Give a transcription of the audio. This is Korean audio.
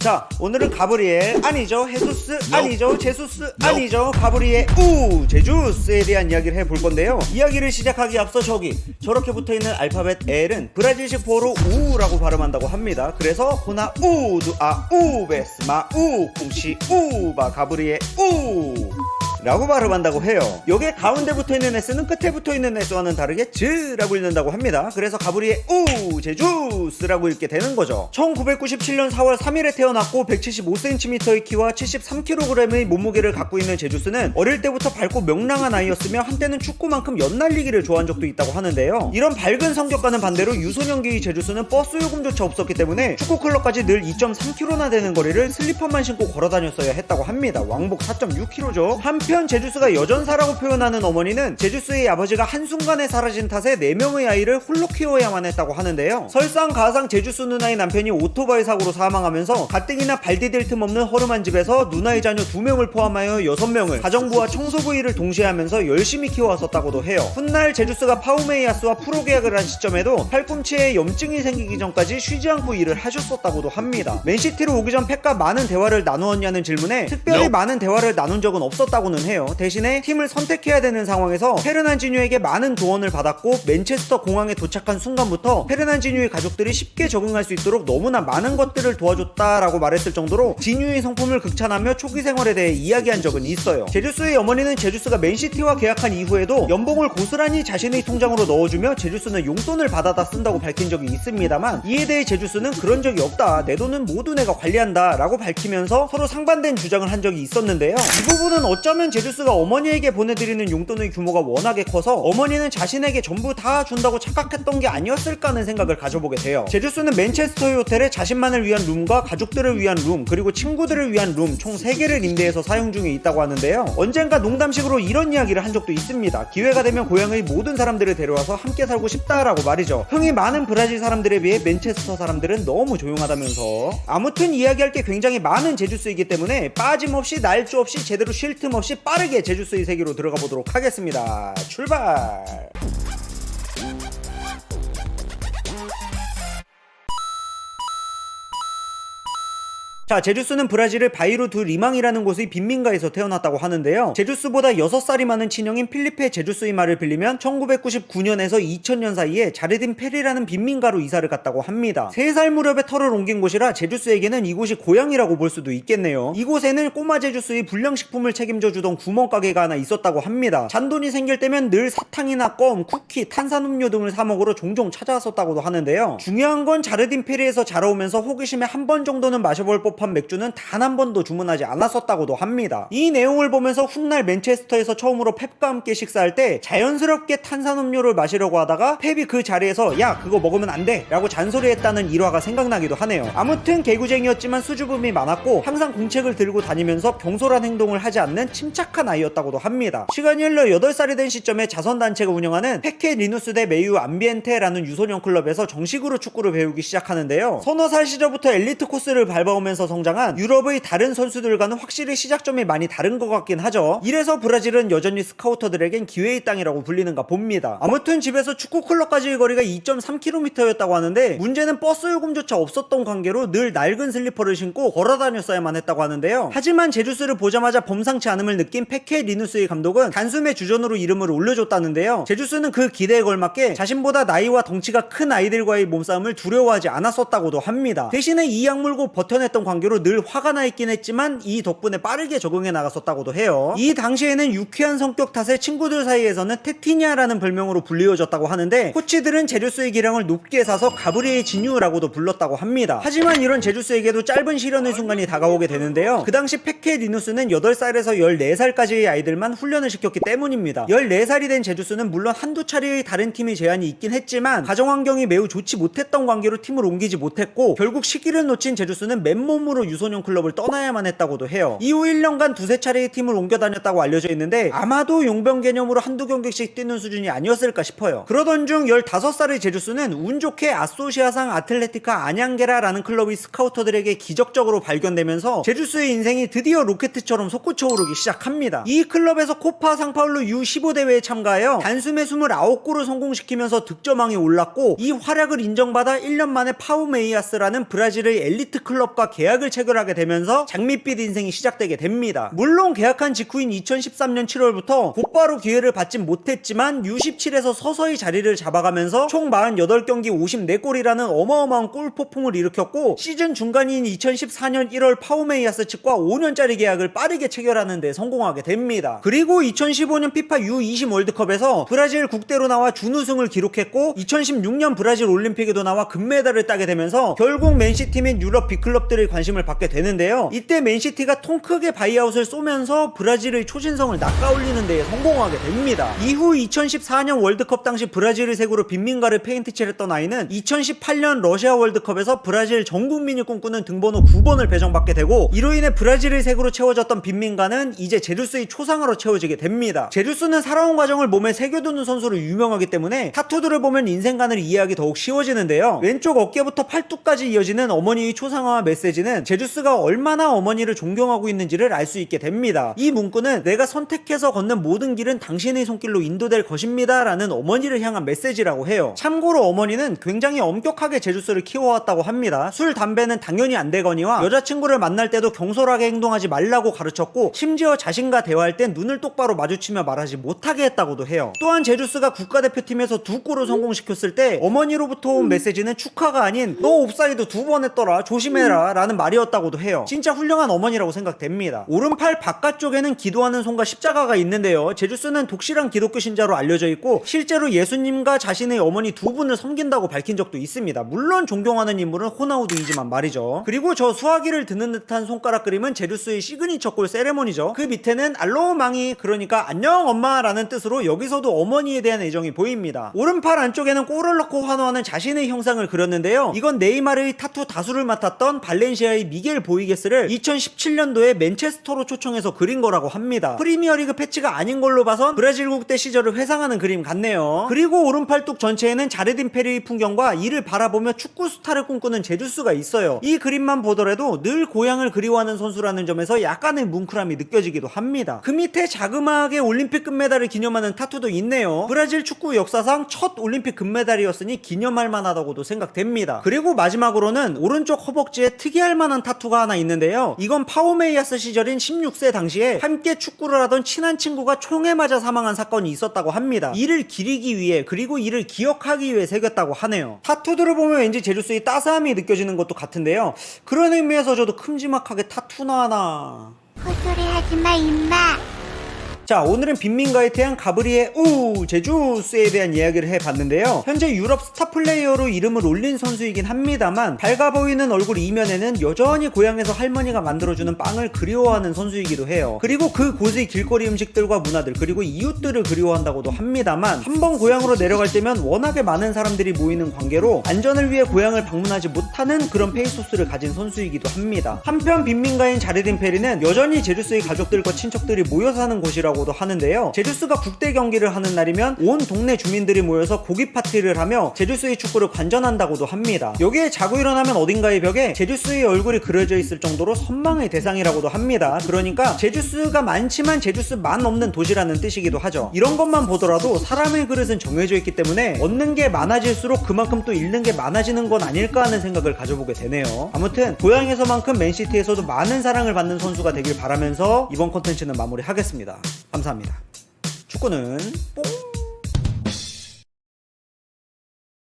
자 오늘은 가브리엘 아니죠? 헤수스 아니죠? 제수스 아니죠? 가브리엘 우 제주스에 대한 이야기를 해볼 건데요. 이야기를 시작하기 앞서 저기 저렇게 붙어있는 알파벳 L은 브라질식 보로 우라고 발음한다고 합니다. 그래서 호나 우두 아 우베스 마우 쿵시 우바 가브리엘 우 라고 발음한다고 해요. 여기에 가운데 붙어 있는 S는 끝에 붙어 있는 S와는 다르게 즈라고 읽는다고 합니다. 그래서 가브리의 우 제주스라고 읽게 되는 거죠. 1997년 4월 3일에 태어났고 175cm의 키와 73kg의 몸무게를 갖고 있는 제주스는 어릴 때부터 밝고 명랑한 아이였으며 한때는 축구만큼 연날리기를 좋아한 적도 있다고 하는데요. 이런 밝은 성격과는 반대로 유소년기의 제주스는 버스 요금조차 없었기 때문에 축구 클럽까지 늘 2.3km나 되는 거리를 슬리퍼만 신고 걸어 다녔어야 했다고 합니다. 왕복 4.6km죠. 한편 제주스가 여전사라고 표현하는 어머니는 제주스의 아버지가 한순간에 사라진 탓에 4명의 아이를 홀로 키워야만 했다고 하는데요. 설상가상 제주스 누나의 남편이 오토바이 사고로 사망하면서 가뜩이나 발 디딜 틈 없는 허름한 집에서 누나의 자녀 2명을 포함하여 6명을 가정부와 청소부 일을 동시에 하면서 열심히 키워왔었다고도 해요. 훗날 제주스가 파우메이아스와 프로 계약을 한 시점에도 팔꿈치에 염증이 생기기 전까지 쉬지 않고 일을 하셨었다고도 합니다. 맨시티로 오기 전 팩과 많은 대화를 나누었냐는 질문에 특별히 많은 대화를 나눈 적은 없었다고는 해요. 대신에 팀을 선택해야 되는 상황에서 페르난지뉴에게 많은 조언을 받았고 맨체스터 공항에 도착한 순간부터 페르난지뉴의 가족들이 쉽게 적응할 수 있도록 너무나 많은 것들을 도와줬다라고 말했을 정도로 지뉴의 성품을 극찬하며 초기 생활에 대해 이야기한 적은 있어요. 제주스의 어머니는 제주스가 맨시티와 계약한 이후에도 연봉을 고스란히 자신의 통장으로 넣어주며 제주스는 용돈을 받아다 쓴다고 밝힌 적이 있습니다만 이에 대해 제주스는 그런 적이 없다. 내 돈은 모두 내가 관리한다. 라고 밝히면서 서로 상반된 주장을 한 적이 있었는데요. 이 부분은 어쩌면 제주스가 어머니에게 보내드리는 용돈의 규모가 워낙에 커서 어머니는 자신에게 전부 다 준다고 착각했던 게 아니었을까 하는 생각을 가져보게 돼요. 제주스는 맨체스터의 호텔에 자신만을 위한 룸과 가족들을 위한 룸 그리고 친구들을 위한 룸 총 3개를 임대해서 사용 중에 있다고 하는데요. 언젠가 농담식으로 이런 이야기를 한 적도 있습니다. 기회가 되면 고향의 모든 사람들을 데려와서 함께 살고 싶다라고 말이죠. 흥이 많은 브라질 사람들에 비해 맨체스터 사람들은 너무 조용하다면서. 아무튼 이야기할 게 굉장히 많은 제주스이기 때문에 빠짐없이 날조 없이 제대로 쉴 틈 없이 빠르게 제주스의 세계로 들어가 보도록 하겠습니다. 출발! 자, 제주스는 브라질의 바이루 두 리망이라는 곳의 빈민가에서 태어났다고 하는데요. 제주스보다 6살이 많은 친형인 필리페 제주스의 말을 빌리면 1999년에서 2000년 사이에 자르딘 페리라는 빈민가로 이사를 갔다고 합니다. 3살 무렵에 털을 옮긴 곳이라 제주스에게는 이곳이 고향이라고 볼 수도 있겠네요. 이곳에는 꼬마 제주스의 불량식품을 책임져 주던 구멍가게가 하나 있었다고 합니다. 잔돈이 생길 때면 늘 사탕이나 껌, 쿠키, 탄산음료 등을 사 먹으러 종종 찾아왔었다고도 하는데요. 중요한 건 자르딘 페리에서 자라오면서 호기심에 한 번 정도는 마셔볼 법한 맥주는 단 한 번도 주문하지 않았었다고도 합니다. 이 내용을 보면서 훗날 맨체스터에서 처음으로 펩과 함께 식사할 때 자연스럽게 탄산음료를 마시려고 하다가 펩이 그 자리에서 야 그거 먹으면 안 돼! 라고 잔소리했다는 일화가 생각나기도 하네요. 아무튼 개구쟁이였지만 수줍음이 많았고 항상 공책을 들고 다니면서 경솔한 행동을 하지 않는 침착한 아이였다고도 합니다. 시간이 흘러 8살이 된 시점에 자선단체가 운영하는 페케 리누스 대 메유 암비엔테라는 유소년 클럽에서 정식으로 축구를 배우기 시작하는데요. 서너 살 시절부터 엘리트 코스를 밟아오면서 성장한 유럽의 다른 선수들과는 확실히 시작점이 많이 다른 것 같긴 하죠. 이래서 브라질은 여전히 스카우터들에겐 기회의 땅이라고 불리는가 봅니다. 아무튼 집에서 축구 클럽까지의 거리가 2.3km였다고 하는데 문제는 버스 요금조차 없었던 관계로 늘 낡은 슬리퍼를 신고 걸어 다녔어야만 했다고 하는데요. 하지만 제주스를 보자마자 범상치 않음을 느낀 페케 리누스의 감독은 단숨에 주전으로 이름을 올려줬다는데요. 제주스는 그 기대에 걸맞게 자신보다 나이와 덩치가 큰 아이들과의 몸싸움을 두려워하지 않았었다고도 합니다. 대신에 이 약물고 버텨냈던 관계 로 늘 화가 나 있긴 했지만 이 덕분에 빠르게 적응해 나갔었다고도 해요. 이 당시에는 유쾌한 성격 탓에 친구들 사이에서는 테티냐라는 별명으로 불리워졌다고 하는데 코치들은 제주스의 기량을 높게 사서 가브리엘 진유라고도 불렀다고 합니다. 하지만 이런 제주스에게도 짧은 시련의 순간이 다가오게 되는데요. 그 당시 페케 리누스는 8살에서 14살까지의 아이들만 훈련을 시켰기 때문입니다. 14살이 된 제주스는 물론 한두 차례의 다른 팀의 제한이 있긴 했지만 가정 환경이 매우 좋지 못했던 관계로 팀을 옮기지 못했고 결국 시기를 놓친 제주스는 맨몸 으로 유소년 클럽을 떠나야만 했다고도 해요. 이후 1년간 두세 차례의 팀을 옮겨 다녔다고 알려져 있는데 아마도 용병 개념으로 한두 경기씩 뛰는 수준이 아니었을까 싶어요. 그러던 중 15살의 제주스는 운 좋게 아소시아상 아틀레티카 안양게라라는 클럽의 스카우터들에게 기적적으로 발견되면서 제주스의 인생이 드디어 로켓처럼 솟구쳐 오르기 시작합니다. 이 클럽에서 코파 상파울루 U15 대회에 참가하여 단숨에 29골을 성공시키면서 득점왕에 올랐고 이 활약을 인정받아 1년 만에 파우메이아스라는 브라질의 엘리트 클럽과 계약을 계약을 체결하게 되면서 장밋빛 인생이 시작되게 됩니다. 물론 계약한 직후인 2013년 7월부터 곧바로 기회를 받진 못했지만 U17에서 서서히 자리를 잡아가면서 총 48경기 54골이라는 어마어마한 골 폭풍을 일으켰고 시즌 중간인 2014년 1월 파우메이아스 측과 5년짜리 계약을 빠르게 체결하는 데 성공하게 됩니다. 그리고 2015년 피파 U20 월드컵에서 브라질 국대로 나와 준우승을 기록했고 2016년 브라질 올림픽에도 나와 금메달을 따게 되면서 결국 맨시티 및 유럽 빅클럽들의 관 심을 받게 되는데요. 이때 맨시티가 통 크게 바이아웃을 쏘면서 브라질의 초신성을 낚아올리는 데에 성공하게 됩니다. 이후 2014년 월드컵 당시 브라질의 색으로 빈민가를 페인트 칠했던 아이는 2018년 러시아 월드컵에서 브라질 전 국민이 꿈꾸는 등번호 9번을 배정받게 되고 이로 인해 브라질의 색으로 채워졌던 빈민가는 이제 제루스의 초상화로 채워지게 됩니다. 제루스는 살아온 과정을 몸에 새겨두는 선수로 유명하기 때문에 타투들을 보면 인생관을 이해하기 더욱 쉬워지는데요. 왼쪽 어깨부터 팔뚝까지 이어지는 어머니의 초상화와 메시지는 제루스가 얼마나 어머니를 존경하고 있는지를 알 수 있게 됩니다. 이 문구는 내가 선택해서 걷는 모든 길은 당신의 손길로 인도될 것입니다. 라는 어머니를 향한 메시지라고 해요. 참고로 어머니는 굉장히 엄격하게 제주스를 키워왔다고 합니다. 술, 담배는 당연히 안 되거니와 여자친구를 만날 때도 경솔하게 행동하지 말라고 가르쳤고 심지어 자신과 대화할 땐 눈을 똑바로 마주치며 말하지 못하게 했다고도 해요. 또한 제주스가 국가대표팀에서 두 골을 성공시켰을 때 어머니로부터 온 메시지는 축하가 아닌 너 옵사이드 두 번 했더라 조심해라 라는 말이었다고도 해요. 진짜 훌륭한 어머니라고 생각됩니다. 오른팔 바깥쪽에는 기도하는 손과 십자가가 있는데요. 제주스는 독실한 기독교 신자로 알려져 있고 실제로 예수님과 자신의 어머니 두 분을 섬긴다고 밝힌 적도 있습니다. 물론 존경하는 인물은 호나우두이지만 말이죠. 그리고 저 수화기를 드는 듯한 손가락 그림은 제루스의 시그니처 골 세레모니죠. 그 밑에는 알로우 망이 그러니까 안녕 엄마라는 뜻으로 여기서도 어머니에 대한 애정이 보입니다. 오른팔 안쪽에는 골을 넣고 환호하는 자신의 형상을 그렸는데요. 이건 네이마르의 타투 다수를 맡았던 발렌시아 의 미겔 보이게스를 2017년도에 맨체스터로 초청해서 그린 거라고 합니다. 프리미어리그 패치가 아닌 걸로 봐선 브라질 국대 시절을 회상하는 그림 같네요. 그리고 오른팔뚝 전체에는 자르딘 페리의 풍경과 이를 바라보며 축구 스타를 꿈꾸는 제주스가 있어요. 이 그림만 보더라도 늘 고향을 그리워하는 선수라는 점에서 약간의 뭉클함이 느껴지기도 합니다. 그 밑에 자그마하게 올림픽 금메달을 기념하는 타투도 있네요. 브라질 축구 역사상 첫 올림픽 금메달이었으니 기념할 만하다고도 생각됩니다. 그리고 마지막으로는 오른쪽 허벅지에 특이할 만한 타투가 하나 있는데요. 이건 파오메이아스 시절인 16세 당시에 함께 축구를 하던 친한 친구가 총에 맞아 사망한 사건이 있었다고 합니다. 이를 기리기 위해 그리고 이를 기억하기 위해 새겼다고 하네요. 타투들을 보면 왠지 제주스의 따스함이 느껴지는 것도 같은데요. 그런 의미에서 저도 큼지막하게 타투나 하나. 헛소리 하지 마 임마 자 오늘은 빈민가에 태한 가브리의 우 제주스에 대한 이야기를 해봤는데요. 현재 유럽 스타 플레이어로 이름을 올린 선수이긴 합니다만 밝아 보이는 얼굴 이면에는 여전히 고향에서 할머니가 만들어주는 빵을 그리워하는 선수이기도 해요. 그리고 그 곳의 길거리 음식들과 문화들 그리고 이웃들을 그리워한다고도 합니다만 한 번 고향으로 내려갈 때면 워낙에 많은 사람들이 모이는 관계로 안전을 위해 고향을 방문하지 못하는 그런 페이소스를 가진 선수이기도 합니다. 한편 빈민가인 자르딘 페리는 여전히 제주스의 가족들과 친척들이 모여 사는 곳이라고 도 하는데요. 제주스가 국대 경기를 하는 날이면 온 동네 주민들이 모여서 고기 파티를 하며 제주스의 축구를 관전한다고도 합니다. 여기에 자고 일어나면 어딘가의 벽에 제주스의 얼굴이 그려져 있을 정도로 선망의 대상이라고도 합니다. 그러니까 제주스가 많지만 제주스만 없는 도시라는 뜻이기도 하죠. 이런 것만 보더라도 사람의 그릇은 정해져 있기 때문에 얻는 게 많아질수록 그만큼 또 잃는 게 많아지는 건 아닐까 하는 생각을 가져보게 되네요. 아무튼 고향에서만큼 맨시티에서도 많은 사랑을 받는 선수가 되길 바라면서 이번 콘텐츠는 마무리하겠습니다. 감사합니다. 축구는 뽕!